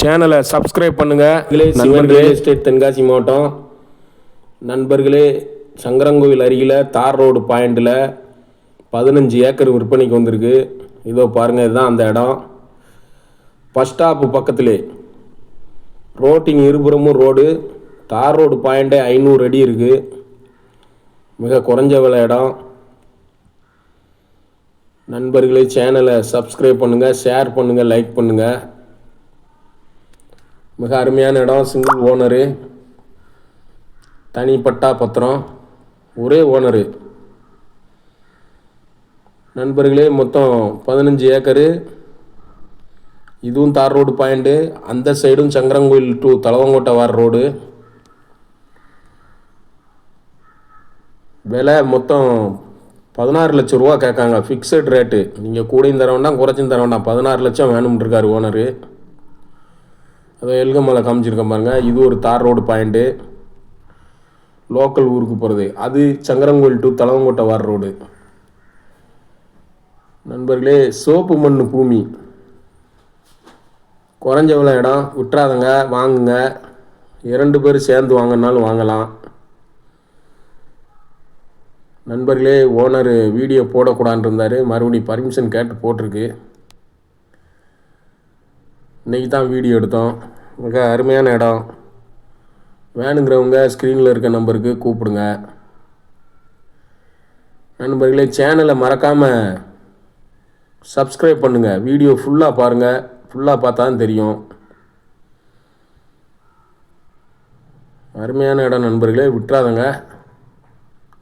சேனலை சப்ஸ்கிரைப் பண்ணுங்கள் நண்பர்களே. ரியல் எஸ்டேட் தென்காசி மாவட்டம். நண்பர்களே சங்கரங்கோவில் அருகில் தார் ரோடு பாயிண்டில் பதினஞ்சு ஏக்கர் விற்பனைக்கு வந்திருக்கு. இதோ பாருங்கள் இதுதான் அந்த இடம். பஸ் ஸ்டாப்பு பக்கத்திலே. ரோட்டின் இருபுறமும் ரோடு. தார் ரோடு பாயிண்டே ஐநூறு அடி இருக்குது மிக குறைஞ்ச விலை இடம். நண்பர்களே சேனலை சப்ஸ்கிரைப் பண்ணுங்கள் ஷேர் பண்ணுங்கள் லைக் பண்ணுங்கள் மிக அருமையான இடம் சிங்கிள் ஓனரு தனிப்பட்டா பத்திரம். ஒரே ஓனரு நண்பர்களே மொத்தம் பதினஞ்சு ஏக்கரு. இதுவும் தார் ரோடு பாயிண்ட்டு அந்த சைடும் சங்கரங்கோயில் டு தலவங்கோட்டை வார ரோடு. விலை மொத்தம் பதினாறு லட்சம் ரூபா கேட்காங்க. ஃபிக்ஸட் ரேட்டு நீங்கள் கூடையும் தர வேண்டாம் குறைச்சும் தர வேண்டாம். பதினாறு லட்சம் வேணும்ன்றிருக்காரு ஓனரு எல்கமலை காமிச்சிருக்கேன் பாருங்கள் இது ஒரு தார் ரோடு பாயிண்ட்டு. லோக்கல் ஊருக்கு போகிறது அது சங்கரங்கோயில் டு தலவங்கோட்டை வார ரோடு. நண்பர்களே சோப்பு மண் பூமி. குறைஞ்ச விலை இடம். விட்டுறாதங்க வாங்குங்க. இரண்டு பேர் சேர்ந்து வாங்கினாலும் வாங்கலாம். நண்பர்களே ஓனர் வீடியோ போடக்கூடாதுன்னு இருந்தார் மறுபடியும் பர்மிஷன் கேட்டு போட்டிருக்கு. இன்றைக்கி தான் வீடியோ எடுத்தோம். மிக அருமையான இடம். வேணுங்கிறவங்க ஸ்க்ரீனில் இருக்க நம்பருக்கு கூப்பிடுங்க. நண்பர்களே சேனலை மறக்காமல் சப்ஸ்கிரைப் பண்ணுங்கள் வீடியோ ஃபுல்லாக பாருங்கள் ஃபுல்லாக பார்த்தா தான் தெரியும். அருமையான இடம் நண்பர்களே. விட்டுறாதங்க.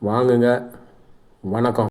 வாங்குங்க. வணக்கம்.